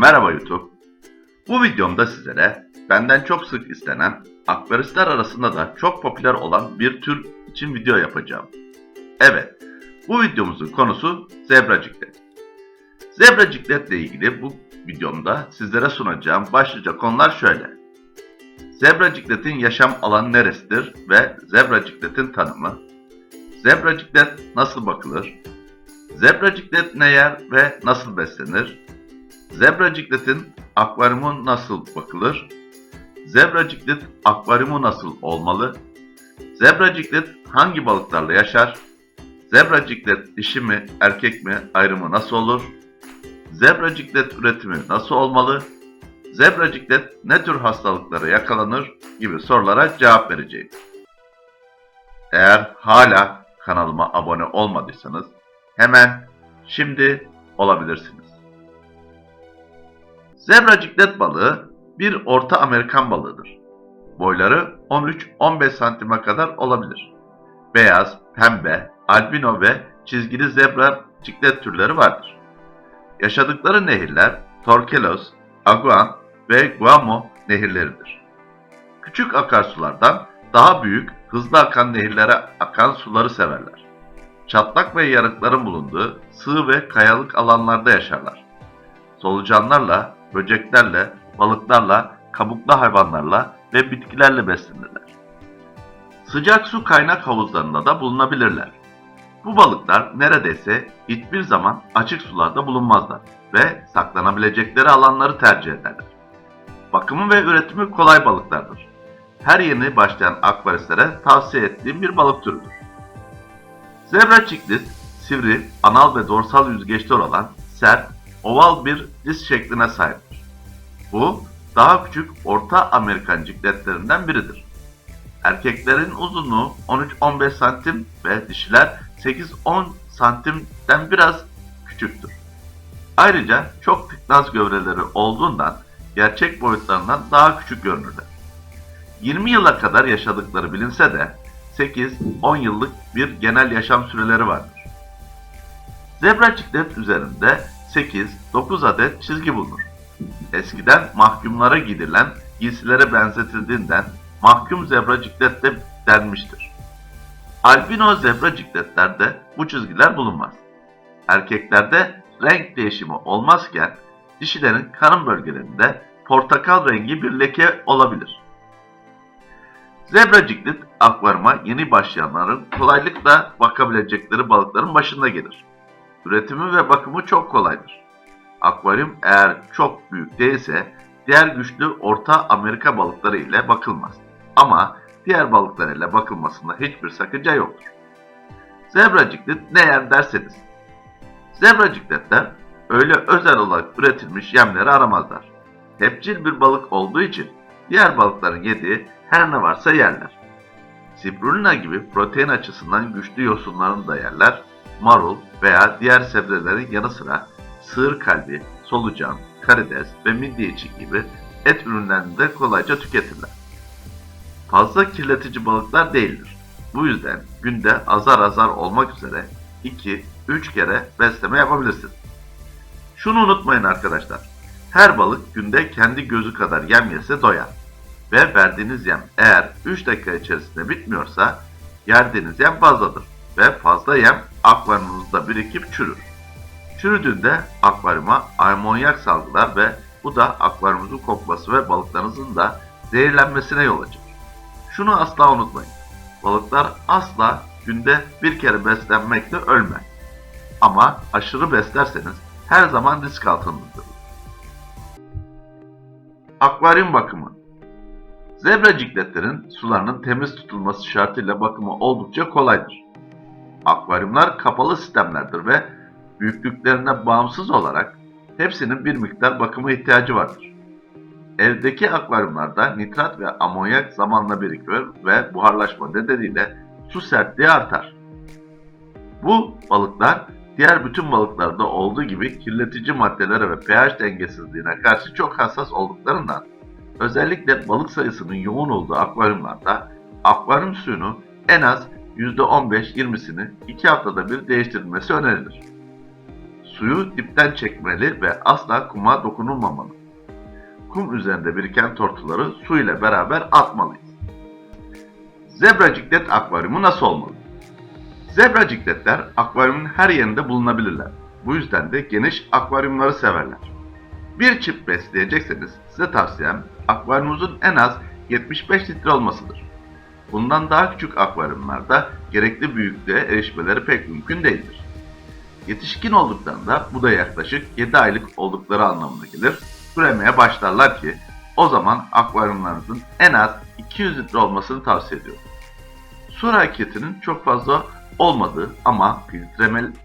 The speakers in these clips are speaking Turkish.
Merhaba YouTube. Bu videomda sizlere benden çok sık istenen, akvaristler arasında da çok popüler olan bir tür için video yapacağım. Evet, bu videomuzun konusu zebraciklet. Zebracikletle ilgili bu videomda sizlere sunacağım başlıca konular şöyle. Zebracikletin yaşam alanı neresidir ve zebracikletin tanımı, zebraciklet nasıl bakılır, zebraciklet ne yer ve nasıl beslenir, Zebracikletin akvaryumu nasıl bakılır? Zebraciklet akvaryumu nasıl olmalı? Zebraciklet hangi balıklarla yaşar? Zebraciklet dişi mi, erkek mi ayrımı nasıl olur? Zebraciklet üretimi nasıl olmalı? Zebraciklet ne tür hastalıklara yakalanır gibi sorulara cevap vereceğim. Eğer hala kanalıma abone olmadıysanız hemen şimdi olabilirsiniz. Zebraciklet balığı bir Orta Amerikan balığıdır. Boyları 13-15 santime kadar olabilir. Beyaz, pembe, albino ve çizgili zebraciklet türleri vardır. Yaşadıkları nehirler Torkelos, Aguan ve Guamo nehirleridir. Küçük akarsulardan daha büyük, hızlı akan nehirlere akan suları severler. Çatlak ve yarıkların bulunduğu sığ ve kayalık alanlarda yaşarlar. Solucanlarla, böceklerle, balıklarla, kabuklu hayvanlarla ve bitkilerle beslenirler. Sıcak su kaynak havuzlarında da bulunabilirler. Bu balıklar neredeyse hiçbir zaman açık sularda bulunmazlar ve saklanabilecekleri alanları tercih ederler. Bakımı ve üretimi kolay balıklardır. Her yeni başlayan akvaristlere tavsiye ettiğim bir balık türüdür. Zebra çiklit, sivri, anal ve dorsal yüzgeçler olan sert, oval bir diz şekline sahiptir. Bu, daha küçük Orta Amerikan cikletlerinden biridir. Erkeklerin uzunluğu 13-15 santim ve dişiler 8-10 santimden biraz küçüktür. Ayrıca çok tıknaz gövreleri olduğundan gerçek boyutlarından daha küçük görünürler. 20 yıla kadar yaşadıkları bilinse de 8-10 yıllık bir genel yaşam süreleri vardır. Zebra ciklet üzerinde 8-9 adet çizgi bulunur. Eskiden mahkumlara gidilen giysilere benzetildiğinden mahkum zebra ciklet de denmiştir. Albino zebra cikletlerde bu çizgiler bulunmaz. Erkeklerde renk değişimi olmazken dişilerin karın bölgelerinde portakal rengi bir leke olabilir. Zebra ciklet akvaryuma yeni başlayanların kolaylıkla bakabilecekleri balıkların başında gelir. Üretimi ve bakımı çok kolaydır. Akvaryum eğer çok büyük değilse diğer güçlü Orta Amerika balıkları ile bakılmaz. Ama diğer balıklar ile bakılmasında hiçbir sakınca yoktur. Zebraciklet ne yer derseniz. Zebracikletler öyle özel olarak üretilmiş yemleri aramazlar. Hepçil bir balık olduğu için diğer balıkların yediği her ne varsa yerler. Spirulina gibi protein açısından güçlü yosunlarını da yerler, marul veya diğer sebzelerin yanı sıra sığır kalbi, solucan, karides ve midye içi gibi et ürünlerini de kolayca tüketirler. Fazla kirletici balıklar değildir. Bu yüzden günde azar azar olmak üzere 2-3 kere besleme yapabilirsiniz. Şunu unutmayın arkadaşlar. Her balık günde kendi gözü kadar yem yese doyar. Ve verdiğiniz yem eğer 3 dakika içerisinde bitmiyorsa yerdiğiniz yem fazladır ve fazla yem akvaryumunuzda birikip çürür. Çürüdüğünde akvaryuma amonyak salgılar ve bu da akvaryumunuzun kokması ve balıklarınızın da zehirlenmesine yol açar. Şunu asla unutmayın. Balıklar asla günde bir kere beslenmekle ölmez. Ama aşırı beslerseniz her zaman risk altındadır. Akvaryum bakımı Zebra cikletlerin sularının temiz tutulması şartıyla bakımı oldukça kolaydır. Akvaryumlar kapalı sistemlerdir ve büyüklüklerine bağımsız olarak hepsinin bir miktar bakıma ihtiyacı vardır. Evdeki akvaryumlarda nitrat ve amonyak zamanla birikir ve buharlaşma nedeniyle su sertliği artar. Bu balıklar diğer bütün balıklarda olduğu gibi kirletici maddelere ve pH dengesizliğine karşı çok hassas olduklarından özellikle balık sayısının yoğun olduğu akvaryumlarda akvaryum suyunu en az %15-20'sini 2 haftada bir değiştirilmesi önerilir. Suyu dipten çekmeli ve asla kuma dokunulmamalı. Kum üzerinde biriken tortuları su ile beraber atmalıyız. Zebraciklet akvaryumu nasıl olmalı? Zebracikletler akvaryumun her yerinde bulunabilirler. Bu yüzden de geniş akvaryumları severler. Bir çift besleyecekseniz size tavsiyem akvaryumunuzun en az 75 litre olmasıdır. Bundan daha küçük akvaryumlarda gerekli büyüklüğe erişmeleri pek mümkün değildir. Yetişkin olduklarında bu da yaklaşık 7 aylık oldukları anlamına gelir. Üremeye başlarlar ki o zaman akvaryumlarınızın en az 200 litre olmasını tavsiye ediyorum. Su hareketinin çok fazla olmadığı ama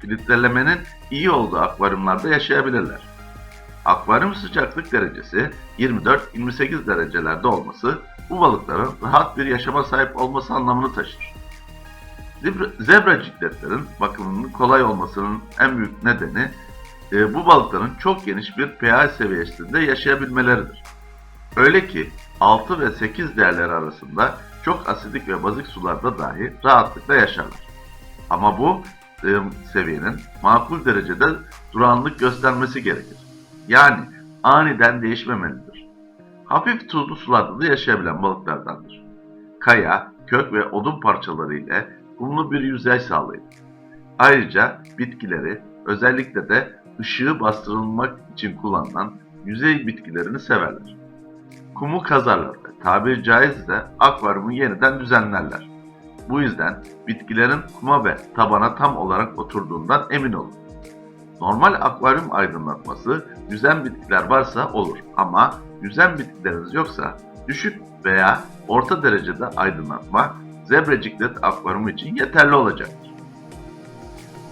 filtrelemenin iyi olduğu akvaryumlarda yaşayabilirler. Akvaryum sıcaklık derecesi 24-28 derecelerde olması bu balıkların rahat bir yaşama sahip olması anlamını taşır. Zebra- cikletlerin bakımının kolay olmasının en büyük nedeni e, bu balıkların çok geniş bir pH seviyesinde yaşayabilmeleridir. Öyle ki 6 ve 8 değerleri arasında çok asidik ve bazik sularda dahi rahatlıkla yaşarlar. Ama bu e, seviyenin makul derecede durağanlık göstermesi gerekir. Yani aniden değişmemelidir. Hafif tuzlu sularda da yaşayabilen balıklardandır. Kaya, kök ve odun parçaları ile kumlu bir yüzey sağlayın. Ayrıca bitkileri özellikle de ışığı bastırılmak için kullanılan yüzey bitkilerini severler. Kumu kazarlar ve tabiri caizse akvaryumu yeniden düzenlerler. Bu yüzden bitkilerin kuma ve tabana tam olarak oturduğundan emin olun. Normal akvaryum aydınlatması yüzen bitkiler varsa olur ama yüzen bitkileriniz yoksa düşük veya orta derecede aydınlatma zebraciklet akvaryumu için yeterli olacaktır.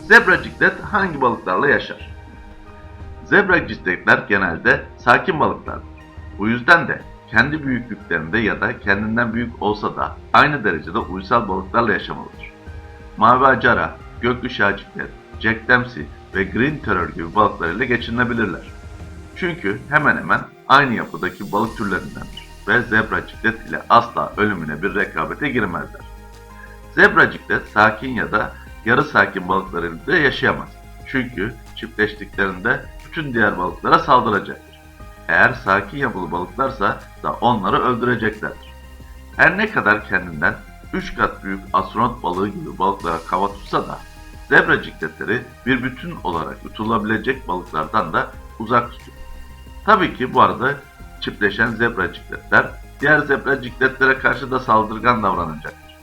Zebraciklet hangi balıklarla yaşar? Zebracikletler genelde sakin balıklardır. Bu yüzden de kendi büyüklüklerinde ya da kendinden büyük olsa da aynı derecede uysal balıklarla yaşamalıdır. Mavi acara, gökkuşağı ciklet, Jack Dempsey ve Green Terror gibi balıklarıyla geçinilebilirler. Çünkü hemen hemen aynı yapıdaki balık türlerindendir ve zebra ciklet ile asla ölümüne bir rekabete girmezler. Zebra ciklet sakin ya da yarı sakin balıklarıyla yaşayamaz. Çünkü çiftleştiklerinde bütün diğer balıklara saldıracaktır. Eğer sakin yapılı balıklarsa da onları öldüreceklerdir. Her ne kadar kendinden 3 kat büyük astronot balığı gibi balıklara kava tutsa da zebra cikletleri bir bütün olarak yutulabilecek balıklardan da uzak tutuyor. Tabii ki bu arada çiftleşen zebra cikletler diğer zebra cikletlere karşı da saldırgan davranacaktır.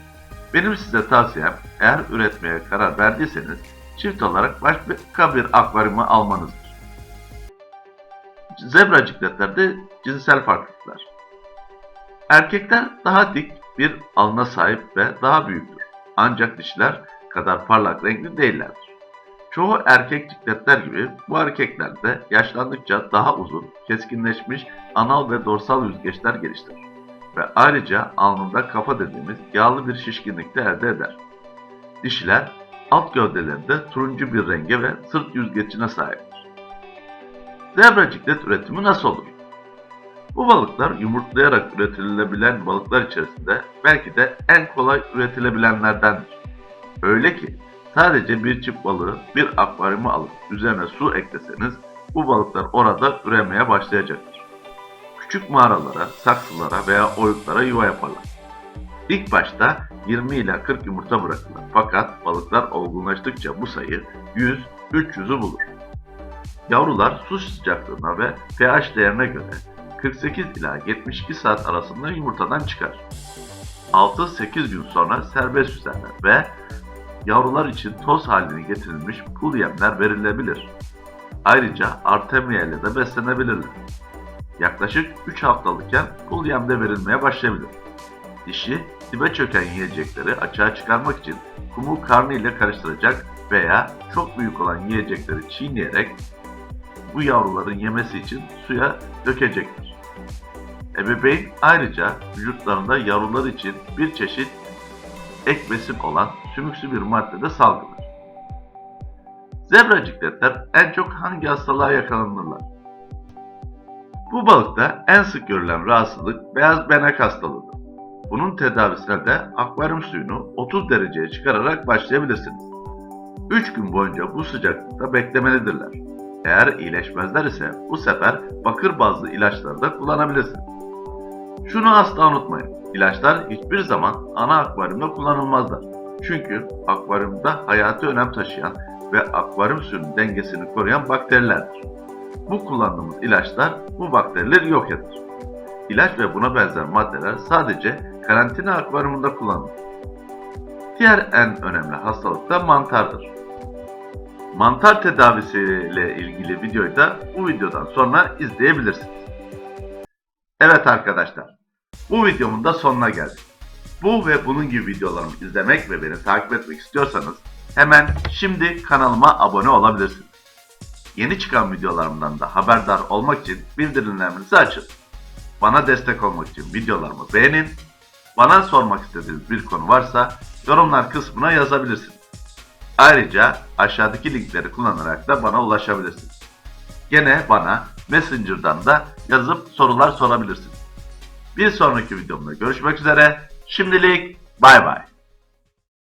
Benim size tavsiyem eğer üretmeye karar verdiyseniz çift olarak başka bir akvaryumu almanızdır. Zebra cikletlerde cinsel farklılıklar. Erkekler daha dik bir alına sahip ve daha büyüktür. Ancak dişiler kadar parlak renkli değillerdir. Çoğu erkek cikletler gibi bu erkekler de yaşlandıkça daha uzun, keskinleşmiş anal ve dorsal yüzgeçler geliştirir ve ayrıca alnında kafa dediğimiz yağlı bir şişkinlik de elde eder. Dişiler alt gövdelerinde turuncu bir renge ve sırt yüzgeçine sahiptir. Zebra ciklet üretimi nasıl olur? Bu balıklar yumurtlayarak üretilebilen balıklar içerisinde belki de en kolay üretilebilenlerdendir. Öyle ki sadece bir çift balığı bir akvaryuma alıp üzerine su ekleseniz bu balıklar orada üremeye başlayacaktır. Küçük mağaralara, saksılara veya oyuklara yuva yaparlar. İlk başta 20 ila 40 yumurta bırakılır fakat balıklar olgunlaştıkça bu sayı 100-300'ü bulur. Yavrular su sıcaklığına ve pH değerine göre 48 ila 72 saat arasında yumurtadan çıkar. 6-8 gün sonra serbest yüzerler ve yavrular için toz haline getirilmiş pul yemler verilebilir. Ayrıca artemia ile de beslenebilirler. Yaklaşık 3 haftalıkken pul yem de verilmeye başlayabilir. Dişi dibe çöken yiyecekleri açığa çıkarmak için kumu karnı ile karıştıracak veya çok büyük olan yiyecekleri çiğneyerek bu yavruların yemesi için suya dökecektir. Ebeveyn ayrıca vücutlarında yavrular için bir çeşit ek besin olan sümüksü bir madde de salgılar. Zebra cikletler en çok hangi hastalığa yakalanırlar? Bu balıkta en sık görülen rahatsızlık beyaz benek hastalığıdır. Bunun tedavisine de akvaryum suyunu 30 dereceye çıkararak başlayabilirsiniz. 3 gün boyunca bu sıcaklıkta beklemelidirler. Eğer iyileşmezler ise bu sefer bakır bazlı ilaçları da kullanabilirsin. Şunu asla unutmayın. İlaçlar hiçbir zaman ana akvaryumda kullanılmazlar. Çünkü akvaryumda hayati önem taşıyan ve akvaryum suyunun dengesini koruyan bakterilerdir. Bu kullandığımız ilaçlar bu bakterileri yok eder. İlaç ve buna benzer maddeler sadece karantina akvaryumunda kullanılır. Diğer en önemli hastalık da mantardır. Mantar tedavisiyle ilgili videoyu da bu videodan sonra izleyebilirsiniz. Evet arkadaşlar, bu videomun da sonuna geldik. Bu ve bunun gibi videolarımı izlemek ve beni takip etmek istiyorsanız hemen şimdi kanalıma abone olabilirsiniz. Yeni çıkan videolarımdan da haberdar olmak için bildirimlerinizi açın. Bana destek olmak için videolarımı beğenin. Bana sormak istediğiniz bir konu varsa yorumlar kısmına yazabilirsiniz. Ayrıca aşağıdaki linkleri kullanarak da bana ulaşabilirsiniz. Gene bana Messenger'dan da yazıp sorular sorabilirsiniz. Bir sonraki videomda görüşmek üzere. Şimdilik bay bay.